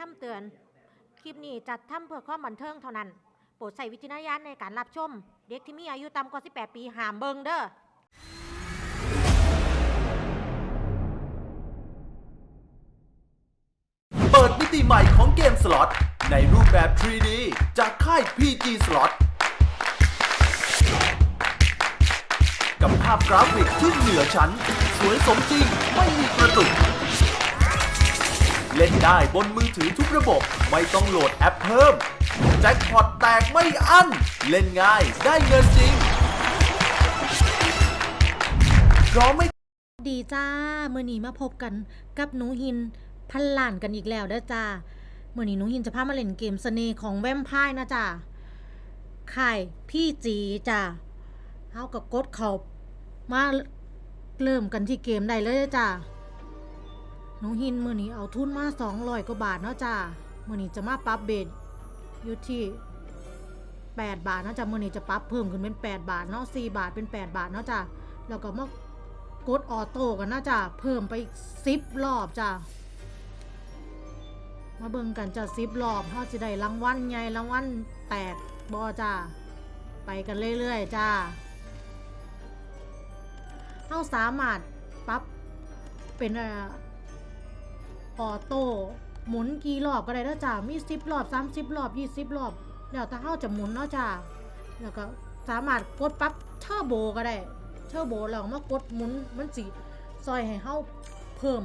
คำเตือน คลิปนี้จัดทำเพื่อความบันเทิงเท่านั้น โปรดใส่วิจารณญาณในการรับชม เด็กที่มีอายุต่ำกว่า 18 ปีห้ามเบิงเด้อ เปิดมิติใหม่ของเกมสล็อตในรูปแบบ 3D จากค่าย PG Slot กับภาพกราฟิกที่เหนือชั้น สวยสมจริงไม่มีกระตุก เล่นได้บนมือถือทุกระบบ ไม่ต้องโหลดแอปเพิ่ม แจ็คพอตแตกไม่อั้น เล่นง่ายได้เงินจริงพราะไม่ดีจ้าเมื่อนี้มาพบกันกับหนูหินพันล้านกันอีกแล้วเด้อจ้าเมื่อนี้หนูหินจะพามาเล่นเกมเสน่ห์ของแวมไพร์นะจ้าค่พี่จีจ้าเฮากับกดเขามาเริ่มกันที่เกมได้เลยจ้า หนูหินมื่อนี้เอาทุนมา200กว่าบาทเนาะจ้ามื่อนี้จะมาปรับเบสอยู่ที่8บาทเนาะจ้ามื่อนี้จะปรับเพิ่มขึ้นเป็น8บาทเนาะ4บาทเป็น8บาทเนาะจ้าแล้วก็มากดออโต้กันนะจ้ะเพิ่มไปสิบรอบจ้ะมาเบิ่งกันจ้ะสิบรอบเขาจะได้รางวัลใหญ่รางวัลแตกบอจ้ะไปกันเรื่อยๆจ้าเขาสามารถปรับเป็น อ่อโต้หมุนกี่รอบก็ได้แล้วจ้ะมีสิบรอบสามสิบรอบยี่สิบรอบ แล้วถ้าเขาจะหมุนเนาะจ้ะแล้วก็สามารถกดปรับเทอร์โบก็ได้เทอร์โบแล้วมากดหมุนมันสิซอยให้เฮาเพิ่ม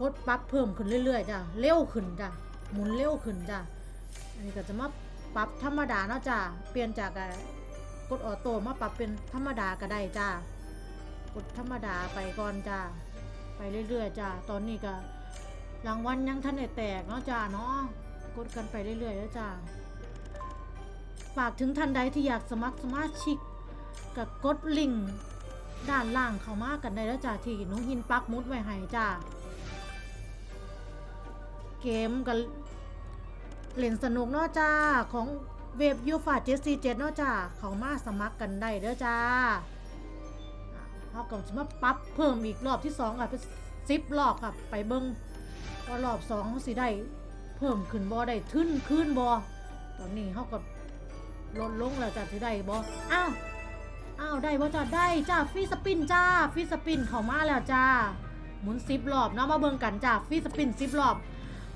กดปรับเพิ่มขึ้นเรื่อยๆจ้ะเร็วขึ้นจ้ะหมุนเร็วขึ้นจ้ะอันนี้ก็จะมาปรับธรรมดาเนาะจ้ะเปลี่ยนจากกดออโต้มาปรับเป็นธรรมดาก็ได้จ้ะกดธรรมดาไปก่อนจ้ะ ไปเรื่อยๆจ้ะตอนนี้ก็รางวัลยังทันได้แตกเนาะจ้ะเนาะกดกันไปเรื่อยๆแล้วจ้ะฝากถึงท่านใดที่อยากสมัครสมาชิกกับกดลิงก์ด้านล่างเข้ามากันได้แล้วจ้าที่หนูหินปักมุดไว้ให้จ้าเกมกันเล่นสนุกเนาะจ้าของเว็บยูฟาเจซีเจ็ดเนาะจ้าเขามาสมัครกันได้เด้อจ้า เขาก็จะมาปรับเพิ่มอีกรอบที่สองอะเป็นสิบรอบครับไปเบิ้งว่ารอบสองสิได้เพิ่มขึ้นบ่ได้ทึ้นขึ้นบ่ตอนนี้เขาก็ลดลงแล้วจ้ะที่ได้บ่อ้าวอ้าวได้บ่จ้าได้จ้าฟีสปินจ้าฟีสปินเข้ามาแล้วจ้าหมุนสิบรอบเนาะมาเบิ่งกันจ้าฟีสปินสิบรอบ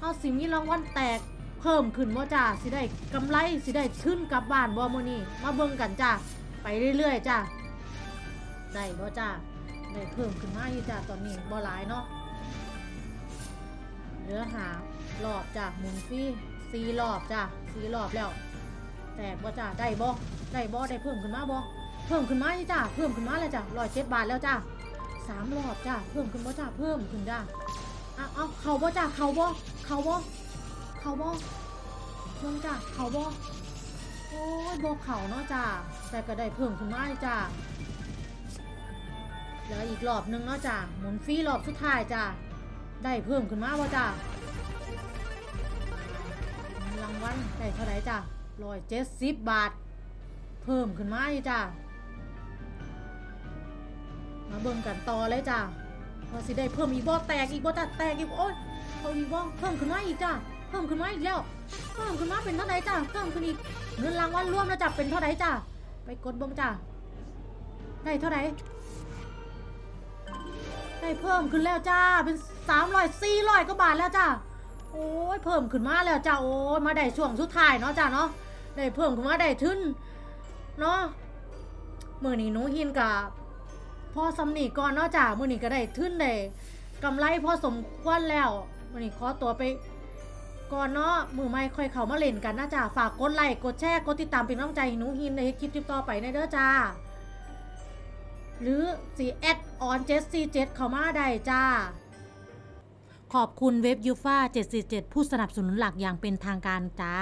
เอาสิมีรางวัลแตกเพิ่มขึ้นบ่จ้าสิได้กำไรสิได้ขึ้นกลับบ้านบ่มื้อนี้มาเบิ่งกันจ้าไปเรื่อยๆจ้า ได้บ่จ้าได้เพิ่มขึ้นมาอยู่จ้าตอนนี้บ่หลายเนาะเหลือหารอบจ้าหมุนฟรีสี่รอบจ้าสี่รอบแล้ว แตกบ่จ้าได้บ่ได้บ่ได้เพิ่มขึ้นมาบ่เพิ่มขึ้นมานี่จ้าเพิ่มขึ้นมาแล้วจ้าร้อยเจ็ดบาทแล้วจ้าสามรอบจ้าเพิ่มขึ้นบ่จ้าเพิ่มขึ้นจ้าเอาเอาเขาบ่จ้าเขาบ่เขาบ่เขาบ่เบิ่งจ้าเขาบ่โอ้ยบ่เขาเนาะจ้าแต่ก็ได้เพิ่มขึ้นมาอีจ้า เหลืออีกรอบหนึงเนาะจ้าหมุนฟรีรอบสุดท้ายจ้าได้เพิ่มขึ้นมาบ่จ้ารางวัลได้เท่าไหร่จ้าร้อยเจ็ดสิบบาท เพิ่มขึ้นมาอีกจ้ามาเบิ่งกันต่อเลยจ้าว่าสิได้เพิ่มอีกบ่แตกอีกบ่จ้าแตกอีกโอ้ยเขาอีกบ่เพิ่มขึ้นมาอีกจ้าเพิ่มขึ้นมาอีกแล้วเพิ่มขึ้นมาเป็นเท่าไหร่จ้าเพิ่มขึ้นอีกเงินรางวัลรวมแล้วจ้าเป็นเท่าไหร่จ้าไปกดเบิ่งจ้าได้เท่าไหร่ ได้เพิ่มขึ้นแล้วจ้า เป็นสามร้อยสี่ร้อยกว่าบาทแล้วจ้า โอ้ยเพิ่มขึ้นมาแล้วจ้า โอ้ยมาได้ช่วงสุดท้ายเนาะจ้าเนาะ ได้เพิ่มขึ้นมาได้ทึนเนาะมือนี้หนูหินกับพอสำนีก่อนเนาะจ้ามือนี้ก็ได้ทึนได้กำไรพอสมควรแล้วมือนี้ขอตัวไปก่อนเนาะมือไม่ค่อยเข้ามาเล่นกันนะจ้าฝากกดไลค์กดแชร์กดติดตามเป็นกำลังใจให้หนูหินในคลิปต่อไปในเด้อจ้า หรือสีแอดออนเจสซีเจ็ดเข้ามาได้จ้า ขอบคุณเว็บยูฟ่า747 ผู้สนับสนุนหลักอย่างเป็นทางการจ้า